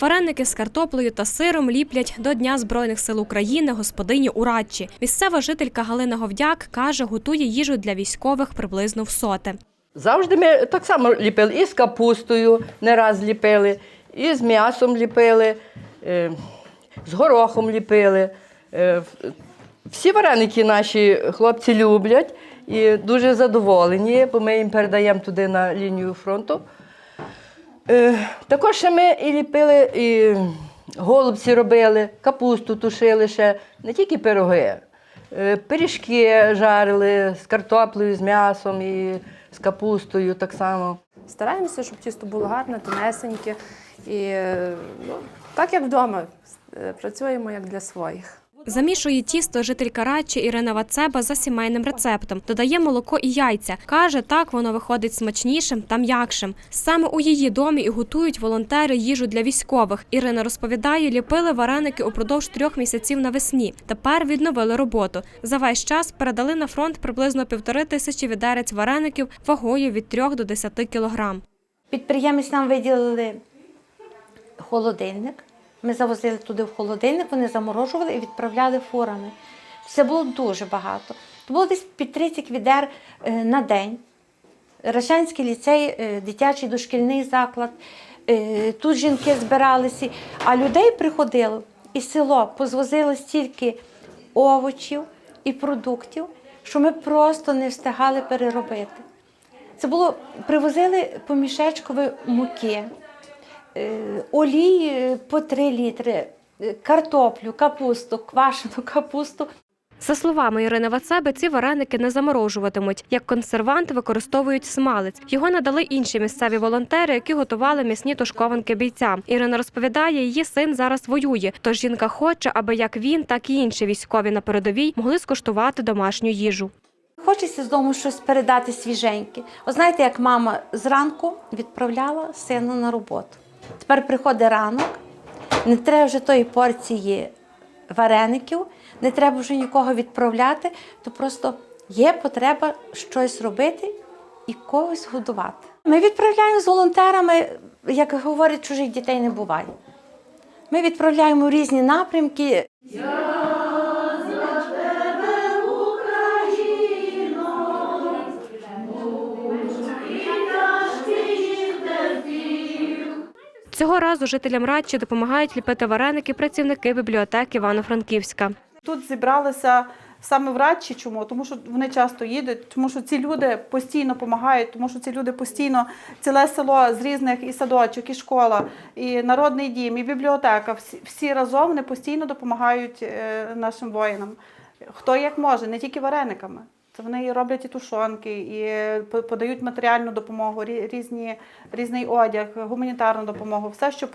Вареники з картоплею та сиром ліплять до Дня Збройних сил України господині у Радчі. Місцева жителька Галина Говдяк каже, готує їжу для військових приблизно в соти. Завжди ми так само ліпили і з капустою не раз ліпили, і з м'ясом ліпили, е, з горохом ліпили. Е, Всі вареники наші хлопці люблять і дуже задоволені, бо ми їм передаємо туди на лінію фронту. Е, Також ще ми і ліпили, і голубці робили, капусту тушили ще, не тільки пироги. Е, Пиріжки жарили з картоплею, з м'ясом і з капустою так само. Стараємося, щоб тісто було гарне, тонесеньке. І ну, так як вдома, е, працюємо як для своїх. Замішує тісто жителька Радчі Ірина Вацеба за сімейним рецептом. Додає молоко і яйця. Каже, так воно виходить смачнішим та м'якшим. Саме у її домі і готують волонтери їжу для військових. Ірина розповідає, ліпили вареники упродовж трьох місяців навесні. Тепер відновили роботу. За весь час передали на фронт приблизно півтори тисячі відерець вареників вагою від 3 до 10 кілограм. Підприємець нам виділили холодильник. Ми завозили туди в холодильник, вони заморожували і відправляли фурами. Це було дуже багато. То було десь під 30 відер е, на день. Рашанський ліцей, е, дитячий дошкільний заклад. Е, Тут жінки збиралися, а людей приходило із село, позвозили стільки овочів і продуктів, що ми просто не встигали переробити. Це було привозили по мішечкові муки, олії е, по 3 літри, е, картоплю, капусту, квашену капусту. За словами Ірини Вацеби, ці вареники не заморожуватимуть. Як консервант використовують смалець. Його надали інші місцеві волонтери, які готували м'ясні тушкованки бійцям. Ірина розповідає, її син зараз воює. Тож жінка хоче, аби як він, так і інші військові на передовій могли скуштувати домашню їжу. Хочеться з дому щось передати свіженьке. От знаєте, як мама зранку відправляла сина на роботу. Тепер приходить ранок, не треба вже тої порції вареників, не треба вже нікого відправляти, то просто є потреба щось робити і когось годувати. Ми відправляємо з волонтерами, як говорять, чужих дітей не буває. Ми відправляємо різні напрямки. Цього разу жителям Радчі допомагають ліпити вареники працівники бібліотеки Івано-Франківська. Тут зібралися саме в Радчі. Чому? Тому що вони часто їдуть, тому що ці люди постійно допомагають, тому що ці люди постійно ціле село з різних і садочок, і школа, і народний дім, і бібліотека. Всі, всі разом вони постійно допомагають е, нашим воїнам. Хто як може, не тільки варениками. Це вони роблять і тушонки, і подають матеріальну допомогу, різні, різний одяг, гуманітарну допомогу, все, що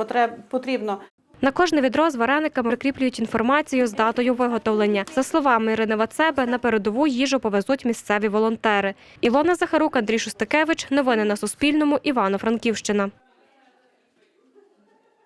потрібно. На кожне відро з варениками прикріплюють інформацію з датою виготовлення. За словами Ірини Вацеби, на передову їжу повезуть місцеві волонтери. Ілона Захарук, Андрій Шустикевич. Новини на Суспільному. Івано-Франківщина.